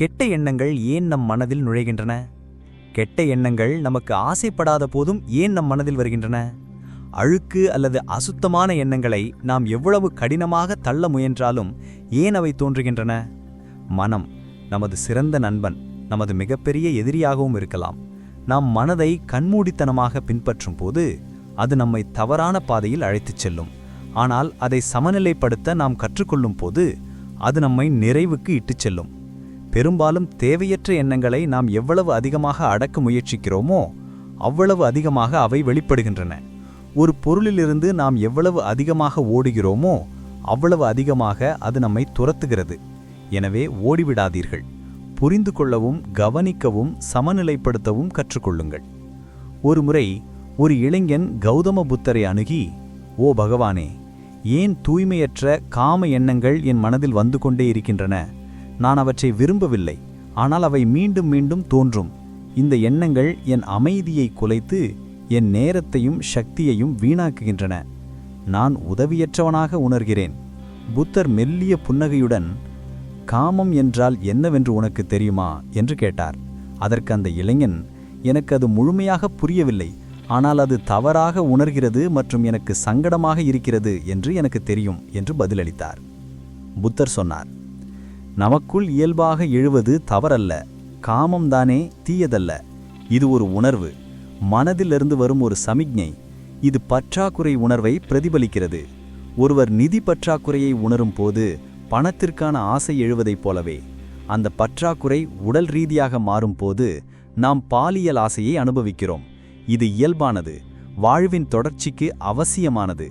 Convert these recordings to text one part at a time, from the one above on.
கெட்ட எண்ணங்கள் ஏன் நம் மனதில் நுழைகின்றன? கெட்ட எண்ணங்கள் நமக்கு ஆசைப்படாத போதும் ஏன் நம் மனதில் வருகின்றன? அழுக்கு அல்லது அசுத்தமான எண்ணங்களை நாம் எவ்வளவு கடினமாக தள்ள முயன்றாலும் ஏன் அவை தோன்றுகின்றன? மனம் நமது சிறந்த நண்பன் நமது மிகப்பெரிய எதிரியாகவும் இருக்கலாம். நாம் மனதை கண்மூடித்தனமாக பின்பற்றும் போது அது நம்மை தவறான பாதையில் அழைத்துச் செல்லும். ஆனால் அதை சமநிலைப்படுத்த நாம் கற்றுக்கொள்ளும் போது அது நம்மை நிறைவுக்கு இட்டுச் செல்லும். பெரும்பாலும் தேவையற்ற எண்ணங்களை நாம் எவ்வளவு அதிகமாக அடக்க முயற்சிக்கிறோமோ அவ்வளவு அதிகமாக அவை வெளிப்படுகின்றன. ஒரு பொருளிலிருந்து நாம் எவ்வளவு அதிகமாக ஓடுகிறோமோ அவ்வளவு அதிகமாக அது நம்மை துரத்துகிறது. எனவே ஓடிவிடாதீர்கள். புரிந்து கொள்ளவும் கவனிக்கவும் சமநிலைப்படுத்தவும் கற்றுக்கொள்ளுங்கள். ஒருமுறை ஒரு இளைஞன் கௌதம புத்தரை அணுகி ஓ பகவானே ஏன் தூய்மையற்ற காம எண்ணங்கள் என் மனதில் வந்து கொண்டே இருக்கின்றன? நான் அவற்றை விரும்பவில்லை. ஆனால் அவை மீண்டும் மீண்டும் தோன்றும். இந்த எண்ணங்கள் என் அமைதியை குலைத்து என் நேரத்தையும் சக்தியையும் வீணாக்குகின்றன. நான் உதவியற்றவனாக உணர்கிறேன். புத்தர் மெல்லிய புன்னகையுடன் காமம் என்றால் என்னவென்று உனக்கு தெரியுமா? என்று கேட்டார். அதற்கு அந்த இளைஞன் எனக்கு அது முழுமையாக புரியவில்லை. ஆனால் அது தவறாக உணர்கிறது மற்றும் எனக்கு சங்கடமாக இருக்கிறது என்று எனக்கு தெரியும் என்று பதிலளித்தார். புத்தர் சொன்னார் நமக்குள் இயல்பாக எழுவது தவறல்ல காமம்தானே தீயதல்ல. இது ஒரு உணர்வு. மனதிலிருந்து வரும் ஒரு சமிக்ஞை. இது பற்றாக்குறை உணர்வை பிரதிபலிக்கிறது. ஒருவர் நிதி பற்றாக்குறையை உணரும் போது பணத்திற்கான ஆசை எழுவதைப் போலவே அந்த பற்றாக்குறை உடல் ரீதியாக மாறும்போது நாம் பாலியல் ஆசையை அனுபவிக்கிறோம். இது இயல்பானது. வாழ்வின் தொடர்ச்சிக்கு அவசியமானது.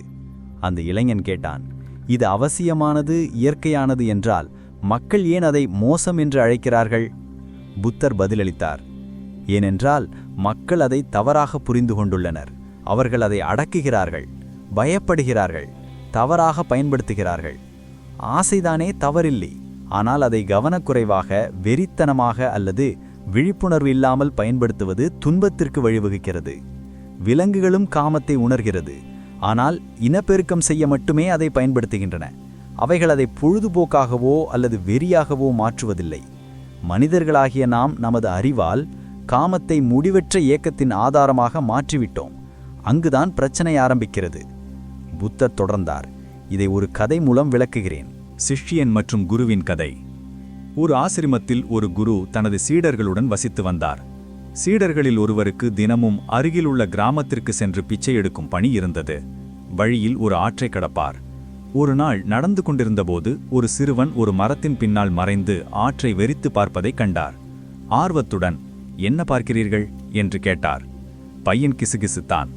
அந்த இளைஞன் கேட்டான் இது அவசியமானது இயற்கையானது என்றால் மக்கள் ஏன் அதை மோசம் என்று அழைக்கிறார்கள்? புத்தர் பதிலளித்தார் ஏனென்றால் மக்கள் அதை தவறாக புரிந்து கொண்டுள்ளனர். அவர்கள் அதை அடக்குகிறார்கள் பயப்படுகிறார்கள் தவறாக பயன்படுத்துகிறார்கள். ஆசைதானே தவறில்லை. ஆனால் அதை கவனக்குறைவாக வெறித்தனமாக அல்லது விழிப்புணர்வு இல்லாமல் பயன்படுத்துவது துன்பத்திற்கு வழிவகுக்கிறது. விலங்குகளும் காமத்தை உணர்கிறது. ஆனால் இனப்பெருக்கம் செய்ய மட்டுமே அதை பயன்படுத்துகின்றன. அவைகள் அதை பொழுதுபோக்காகவோ அல்லது வெறியாகவோ மாற்றுவதில்லை. மனிதர்களாகிய நாம் நமது அறிவால் காமத்தை முடிவற்ற இயக்கத்தின் ஆதாரமாக மாற்றிவிட்டோம். அங்குதான் பிரச்சனை ஆரம்பிக்கிறது. புத்தர் தொடர்ந்தார் இதை ஒரு கதை மூலம் விளக்குகிறேன். சிஷ்யன் மற்றும் குருவின் கதை. ஒரு ஆசிரமத்தில் ஒரு குரு தனது சீடர்களுடன் வசித்து வந்தார். சீடர்களில் ஒருவருக்கு தினமும் அருகிலுள்ள கிராமத்திற்கு சென்று பிச்சை எடுக்கும் பணி இருந்தது. வழியில் ஒரு ஆற்றை கடப்பார். ஒரு நாள் நடந்து கொண்டிருந்தபோது ஒரு சிறுவன் ஒரு மரத்தின் பின்னால் மறைந்து ஆற்றை வெறித்து பார்ப்பதைக் கண்டார். ஆர்வத்துடன் என்ன பார்க்கிறீர்கள்? என்று கேட்டார். பையன் கிசுகிசுத்தான்.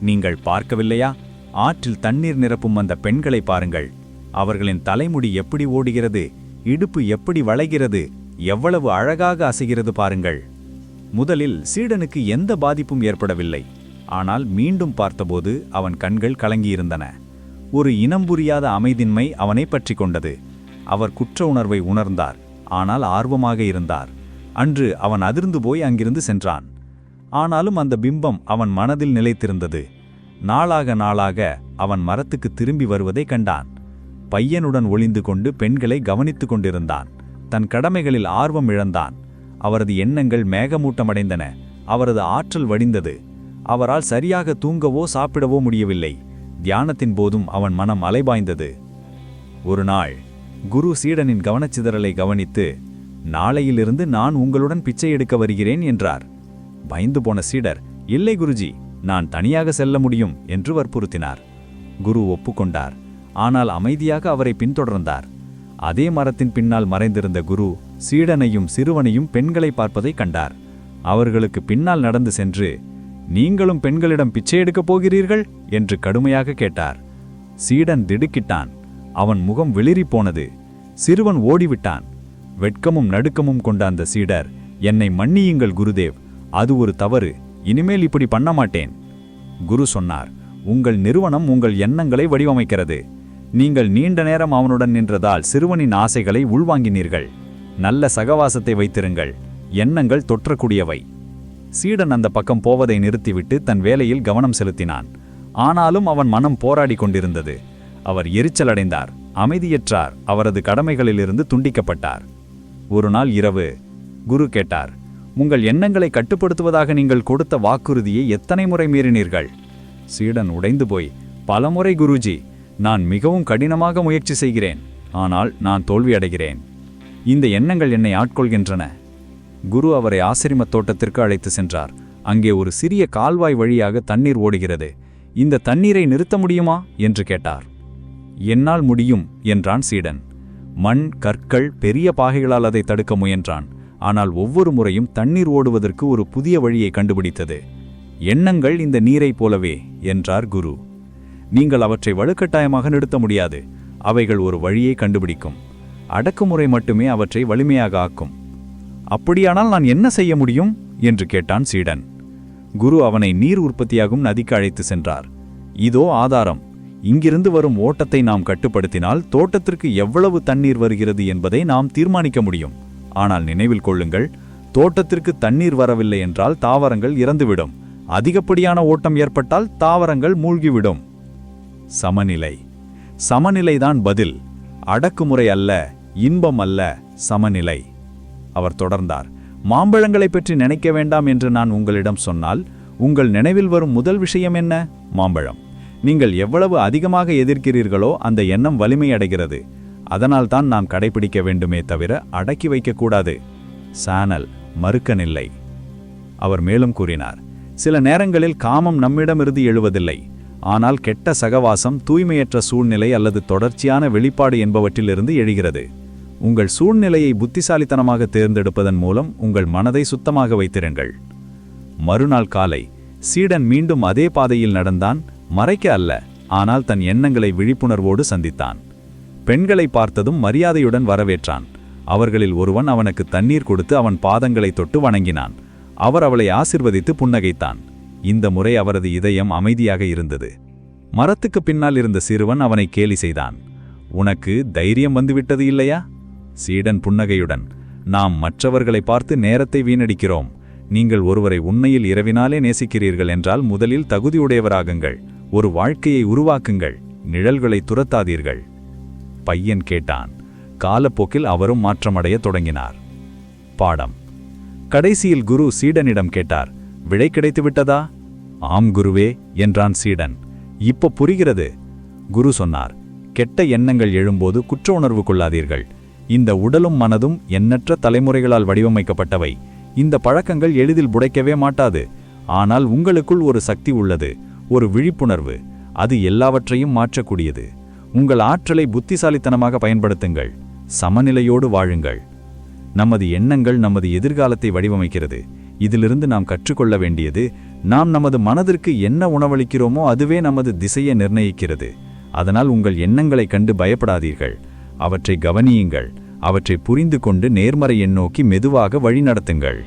நீங்கள் பார்க்கவில்லையா? ஆற்றில் தண்ணீர் நிரப்பும் அந்த பெண்களை பாருங்கள். அவர்களின் தலைமுடி எப்படி ஓடுகிறது? இடுப்பு எப்படி வளைகிறது? எவ்வளவு அழகாக அசைகிறது பாருங்கள். முதலில் சீடனுக்கு எந்த பாதிப்பும் ஏற்படவில்லை. ஆனால் மீண்டும் பார்த்தபோது அவன் கண்கள் கலங்கியிருந்தன. ஒரு இனம் புரியாத அமைதின்மை அவனை பற்றி கொண்டது. அவர் குற்ற உணர்வை உணர்ந்தார் ஆனால் ஆர்வமாக இருந்தார். அன்று அவன் அதிர்ந்து போய் அங்கிருந்து சென்றான். ஆனாலும் அந்த பிம்பம் அவன் மனதில் நிலைத்திருந்தது. நாளாக நாளாக அவன் மரத்துக்கு திரும்பி வருவதை கண்டான். பையனுடன் ஒளிந்து கொண்டு பெண்களை கவனித்து கொண்டிருந்தான். தன் கடமைகளில் ஆர்வம் இழந்தான். அவரது எண்ணங்கள் மேகமூட்டமடைந்தன. அவரது ஆற்றல் வடிந்தது. அவரால் சரியாக தூங்கவோ சாப்பிடவோ முடியவில்லை. தியானத்தின் போதும் அவன் மனம் அலைபாய்ந்தது. ஒரு நாள் குரு சீடனின் கவனச்சிதறலை கவனித்து நாளையிலிருந்து நான் உங்களுடன் பிச்சை எடுக்க வருகிறேன் என்றார். பயந்து போன சீடர் இல்லை குருஜி நான் தனியாக செல்ல முடியும் என்று வற்புறுத்தினார். குரு ஒப்புக்கொண்டார். ஆனால் அமைதியாக அவரை பின்தொடர்ந்தார். அதே மரத்தின் பின்னால் மறைந்திருந்த குரு சீடனையும் சிறுவனையும் பெண்களை பார்ப்பதை கண்டார். அவர்களுக்கு பின்னால் நடந்து சென்று நீங்களும் பெண்களிடம் பிச்சை எடுக்கப் போகிறீர்கள்? என்று கடுமையாக கேட்டார். சீடன் திடுக்கிட்டான். அவன் முகம் வெளிரி போனது. சிறுவன் ஓடிவிட்டான். வெட்கமும் நடுக்கமும் கொண்ட அந்த சீடர் என்னை மன்னியுங்கள் குருதேவ். அது ஒரு தவறு. இனிமேல் இப்படி பண்ண மாட்டேன். குரு சொன்னார் உங்கள் நிறுவனம் உங்கள் எண்ணங்களை வடிவமைக்கிறது. நீங்கள் நீண்ட நேரம் அவனுடன் நின்றதால் சிறுவனின் ஆசைகளை உள்வாங்கினீர்கள். நல்ல சகவாசத்தை வைத்திருங்கள். எண்ணங்கள் தொற்றக்கூடியவை. சீடன் அந்த பக்கம் போவதை நிறுத்திவிட்டு தன் வேலையில் கவனம் செலுத்தினான். ஆனாலும் அவன் மனம் போராடி கொண்டிருந்தது. அவர் எரிச்சலடைந்தார். அமைதியற்றார். அவரது கடமைகளிலிருந்து துண்டிக்கப்பட்டார். ஒரு நாள் இரவு குரு கேட்டார் உங்கள் எண்ணங்களை கட்டுப்படுத்துவதாக நீங்கள் கொடுத்த வாக்குறுதியை எத்தனை முறை மீறினீர்கள்? சீடன் உடைந்து போய் பலமுறை குருஜி நான் மிகவும் கடினமாக முயற்சி செய்கிறேன். ஆனால் நான் தோல்வியடைகிறேன். இந்த எண்ணங்கள் என்னை ஆட்கொள்கின்றன. குரு அவரை ஆசிரமத் தோட்டத்திற்கு அழைத்து சென்றார். அங்கே ஒரு சிறிய கால்வாய் வழியாக தண்ணீர் ஓடுகிறது. இந்த தண்ணீரை நிறுத்த முடியுமா? என்று கேட்டார். என்னால் முடியும் என்றான் சீடன். மண் கற்கள் பெரிய பாகைகளால் அதை தடுக்க முயன்றான். ஆனால் ஒவ்வொரு முறையும் தண்ணீர் ஓடுவதற்கு ஒரு புதிய வழியை கண்டுபிடித்தது. எண்ணங்கள் இந்த நீரைப் போலவே என்றார் குரு. நீங்கள் அவற்றை வலுக்கட்டாயமாக நிறுத்த முடியாது. அவைகள் ஒரு வழியை கண்டுபிடிக்கும். அடக்குமுறை மட்டுமே அவற்றை வலிமையாக ஆக்கும். அப்படியானால் நான் என்ன செய்ய முடியும்? என்று கேட்டான் சீடன். குரு அவனை நீர் உற்பத்தியாகும் நதிக்கு அழைத்து சென்றார். இதோ ஆதாரம். இங்கிருந்து வரும் ஓட்டத்தை நாம் கட்டுப்படுத்தினால் தோட்டத்திற்கு எவ்வளவு தண்ணீர் வருகிறது என்பதை நாம் தீர்மானிக்க முடியும். ஆனால் நினைவில் கொள்ளுங்கள் தோட்டத்திற்கு தண்ணீர் வரவில்லை என்றால் தாவரங்கள் இறந்துவிடும். அதிகப்படியான ஓட்டம் ஏற்பட்டால் தாவரங்கள் மூழ்கிவிடும். சமநிலை. சமநிலைதான் பதில். அடக்குமுறை அல்ல இன்பம் அல்ல சமநிலை. அவர் தொடர்ந்தார். மாம்பழங்களைப் பற்றி நினைக்க வேண்டாம் என்று நான் உங்களிடம் சொன்னால் உங்கள் நினைவில் வரும் முதல் விஷயம் என்ன? மாம்பழம். நீங்கள் எவ்வளவு அதிகமாக எதிர்க்கிறீர்களோ அந்த எண்ணம் வலிமையடைகிறது. அதனால்தான் நாம் கடைபிடிக்க வேண்டுமே தவிர அடக்கி வைக்கக்கூடாது. சானல் மறுக்கனில்லை. அவர் மேலும் கூறினார் சில நேரங்களில் காமம் நம்மிடமிருந்து எழுவதில்லை. ஆனால் கெட்ட சகவாசம் தூய்மையற்ற சூழ்நிலை அல்லது தொடர்ச்சியான வெளிப்பாடு என்பவற்றிலிருந்து எழுகிறது. உங்கள் சூழ்நிலையை புத்திசாலித்தனமாக தேர்ந்தெடுப்பதன் மூலம் உங்கள் மனதை சுத்தமாக வைத்திருங்கள். மறுநாள் காலை சீடன் மீண்டும் அதே பாதையில் நடந்தான் மறைக்க அல்ல ஆனால் தன் எண்ணங்களை விழிப்புணர்வோடு சந்தித்தான். பெண்களை பார்த்ததும் மரியாதையுடன் வரவேற்றான். அவர்களில் ஒருவன் அவனுக்கு தண்ணீர் கொடுத்து அவன் பாதங்களை தொட்டு வணங்கினான். அவர் அவளை ஆசிர்வதித்து புன்னகைத்தான். இந்த முறை அவரது இதயம் அமைதியாக இருந்தது. மரத்துக்கு பின்னால் இருந்த சிறுவன் அவனை கேலி செய்தான். உனக்கு தைரியம் வந்துவிட்டது இல்லையா? சீடன் புன்னகையுடன் நாம் மற்றவர்களை பார்த்து நேரத்தை வீணடிக்கிறோம். நீங்கள் ஒருவரை உண்மையில் இரவினாலே நேசிக்கிறீர்கள் என்றால் முதலில் தகுதியுடையவராகுங்கள். ஒரு வாழ்க்கையை உருவாக்குங்கள். நிழல்களை துரத்தாதீர்கள். பையன் கேட்டான். காலப்போக்கில் அவரும் மாற்றமடைய தொடங்கினார். பாடம். கடைசியில் குரு சீடனிடம் கேட்டார் விடை கிடைத்து விட்டதா ஆம் குருவே என்றான் சீடன். இப்ப புரிகிறது. குரு சொன்னார் கெட்ட எண்ணங்கள் எழும்போது குற்ற உணர்வு கொள்ளாதீர்கள். இந்த உடலும் மனதும் எண்ணற்ற தலைமுறைகளால் வடிவமைக்கப்பட்டவை. இந்த பழக்கங்கள் எளிதில் புடைக்கவே மாட்டாது. ஆனால் உங்களுக்குள் ஒரு சக்தி உள்ளது ஒரு விழிப்புணர்வு. அது எல்லாவற்றையும் மாற்றக்கூடியது. உங்கள் ஆற்றலை புத்திசாலித்தனமாக பயன்படுத்துங்கள். சமநிலையோடு வாழுங்கள். நமது எண்ணங்கள் நமது எதிர்காலத்தை வடிவமைக்கிறது. இதிலிருந்து நாம் கற்றுக்கொள்ள வேண்டியது நாம் நமது மனதிற்கு என்ன உணவளிக்கிறோமோ அதுவே நமது திசையை நிர்ணயிக்கிறது. அதனால் உங்கள் எண்ணங்களைக் கண்டு பயப்படாதீர்கள். அவற்றை கவனியுங்கள். அவற்றை புரிந்து கொண்டு நேர்மறை எண்ணோக்கி மெதுவாக வழிநடத்துங்கள்.